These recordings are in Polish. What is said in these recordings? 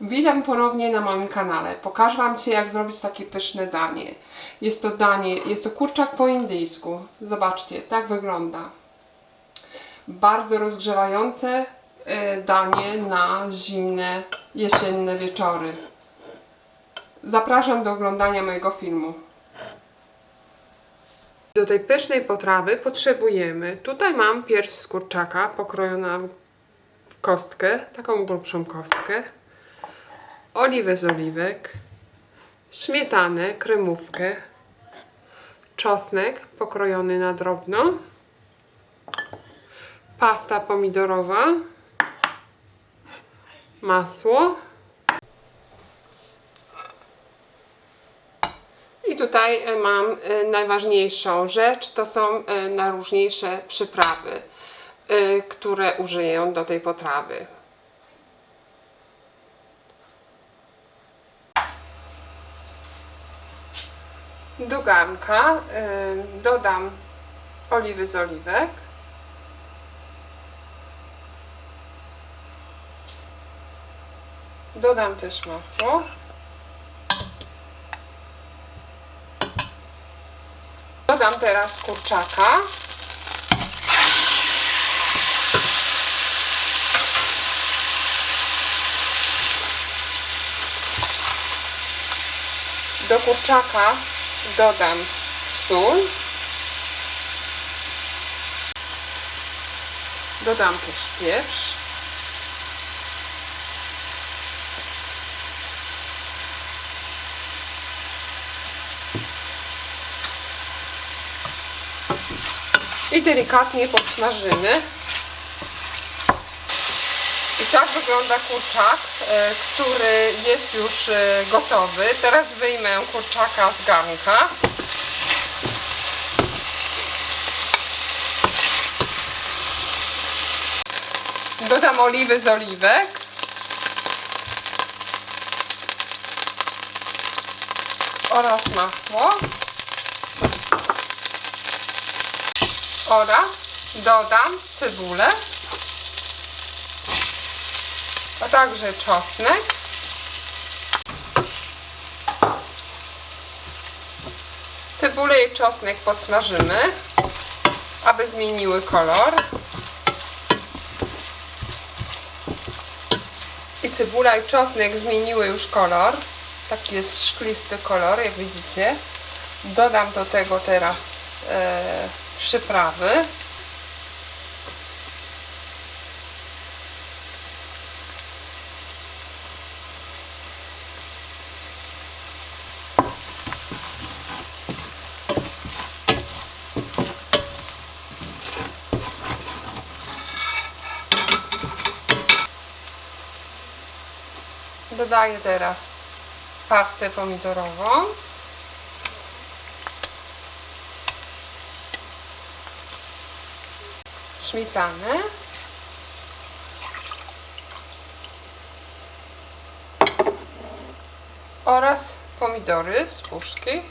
Witam ponownie na moim kanale. Pokażę Wam dzisiaj jak zrobić takie pyszne danie. Jest to danie, jest to kurczak po indyjsku. Zobaczcie, tak wygląda. Bardzo rozgrzewające e, danie na zimne, jesienne wieczory. Zapraszam do oglądania mojego filmu. Do tej pysznej potrawy potrzebujemy, tutaj mam pierś z kurczaka pokrojona w kostkę, taką grubszą kostkę, oliwę z oliwek, śmietanę, kremówkę, czosnek pokrojony na drobno, pasta pomidorowa, masło i tutaj e, mam e, najważniejszą rzecz, to są e, najróżniejsze przyprawy, które użyję do tej potrawy. Do garnka y, dodam oliwy z oliwek. Dodam też masło. Dodam teraz kurczaka. Do kurczaka dodam sól. Dodam też pieprz. I delikatnie podsmażymy. Tak wygląda kurczak, e, który jest już e, gotowy. Teraz wyjmę kurczaka z garnka. Dodam oliwy z oliwek. Oraz masło. Oraz dodam cebulę a także czosnek. Cebulę i czosnek podsmażymy, aby zmieniły kolor. I cebula i czosnek zmieniły już kolor. Taki jest szklisty kolor, jak widzicie. Dodam do tego teraz e, przyprawy. Dodaję teraz pastę pomidorową. Śmietanę. Oraz pomidory z puszki.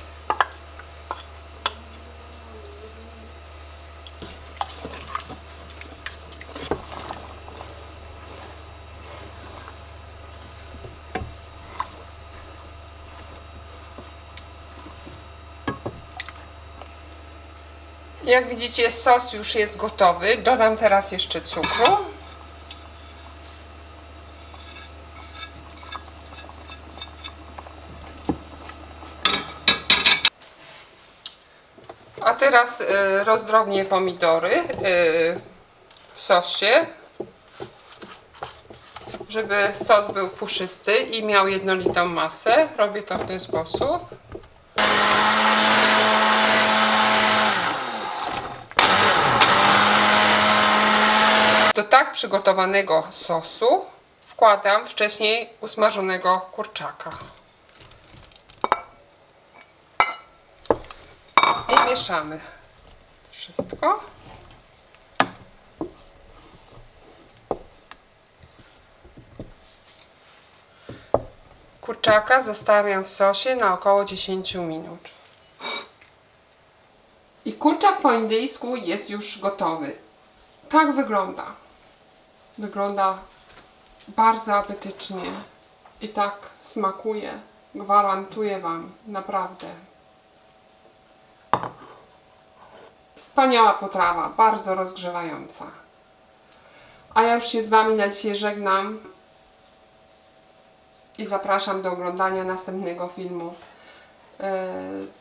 Jak widzicie, sos już jest gotowy. Dodam teraz jeszcze cukru. A teraz y, rozdrobnię pomidory y, w sosie, żeby sos był puszysty i miał jednolitą masę. Robię to w ten sposób. Do tak przygotowanego sosu wkładam wcześniej usmażonego kurczaka. I mieszamy wszystko. Kurczaka zostawiam w sosie na około 10 minut. I kurczak po indyjsku jest już gotowy. Tak wygląda. Wygląda bardzo apetycznie. I tak smakuje. Gwarantuję Wam, naprawdę. Wspaniała potrawa, bardzo rozgrzewająca. A ja już się z Wami na dzisiaj żegnam i zapraszam do oglądania następnego filmu. E,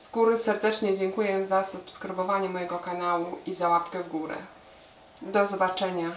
Z góry serdecznie dziękuję za subskrybowanie mojego kanału i za łapkę w górę. Do zobaczenia.